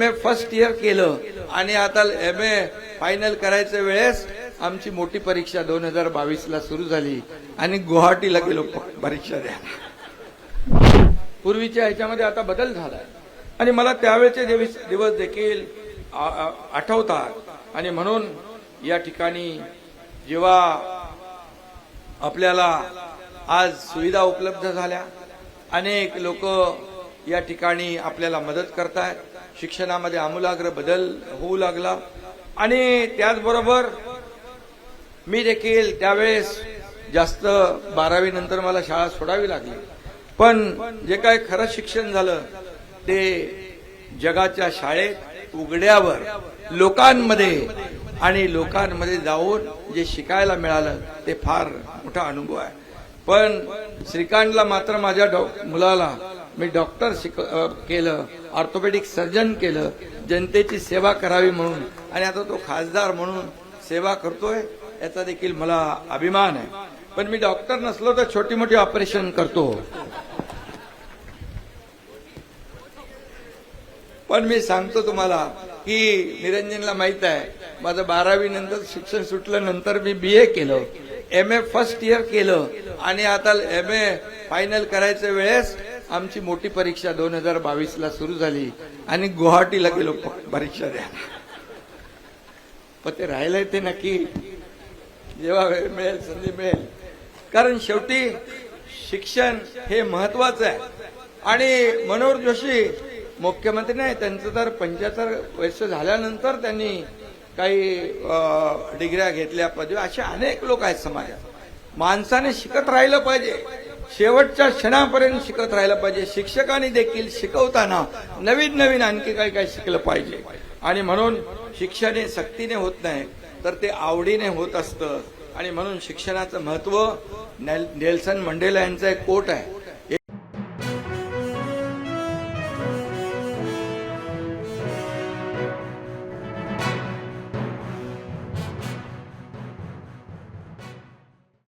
M A first year केलं. आणि आता एम ए फायनल करायच्या वेळेस आमची मोठी परीक्षा दोन हजार बावीस ला सुरू झाली. आणि गुवाहाटीला गेलो परीक्षा द्यायला. पूर्वीच्या ह्याच्यामध्ये आता बदल झाला आणि मला त्यावेळेचे दिवस देखील आठवतात. आणि म्हणून या ठिकाणी जेव्हा आपल्याला आज सुविधा उपलब्ध झाल्या. अनेक लोक या ठिकाणी आपल्याला मदत करतायत. शिक्षणामध्ये आमूलाग्र बदल होऊ लागला. आणि त्याचबरोबर मी देखील त्यावेळेस जास्त बारावी नंतर मला शाळा सोडावी लागली. पण जे काय खरं शिक्षण झालं ते जगाच्या शाळेत उघड्यावर लोकांमध्ये आणि लोकांमध्ये जाऊन जे शिकायला मिळालं ते फार मोठा अनुभव आहे. पण श्रीकांतला मात्र माझ्या मुलाला मी डॉक्टर शिक केलं ऑर्थोपेडिक सर्जन केलं जनतेची सेवा करावी म्हणून. आणि आता तो खासदार म्हणून सेवा करतोय याचा देखील मला अभिमान आहे. पण मी डॉक्टर नसलो तर छोटी मोठी ऑपरेशन करतो. पण मी सांगतो तुम्हाला की निरंजनला माहीत आहे माझं बारावी नंतर शिक्षण सुटल्यानंतर मी बी ए केलं. एम ए फर्स्ट इयर केलं. आणि आता एम ए फायनल करायच्या वेळेस आमची मोठी परीक्षा दोन हजार बावीस ला सुरू झाली आणि गुवाहाटीला गेलो परीक्षा द्यायला. पण ते राहिलंय ते नक्की. जेव्हा वेळ मिळेल संधी मिळेल. कारण शेवटी शिक्षण हे महत्वाचं आहे. आणि मनोहर जोशी मुख्यमंत्री नाही त्यांचं तर पंच्याहत्तर वर्ष झाल्यानंतर त्यांनी काही डिग्र्या घेतल्या. पदव्या असे अनेक लोक आहेत समाजात. माणसाने शिकत राहिलं पाहिजे. शेवटच्या क्षणापर्यंत शिकत राहिलं पाहिजे. शिक्षकांनी देखील शिकवताना नवीन नवीन आणखी काही काही शिकलं पाहिजे. आणि म्हणून शिक्षण हे सक्तीने होत नाही तर ते आवडीने होत असतं. आणि म्हणून शिक्षणाचं महत्त्व नेल- नेल्सन मंडेला यांचा एक कोट आहे.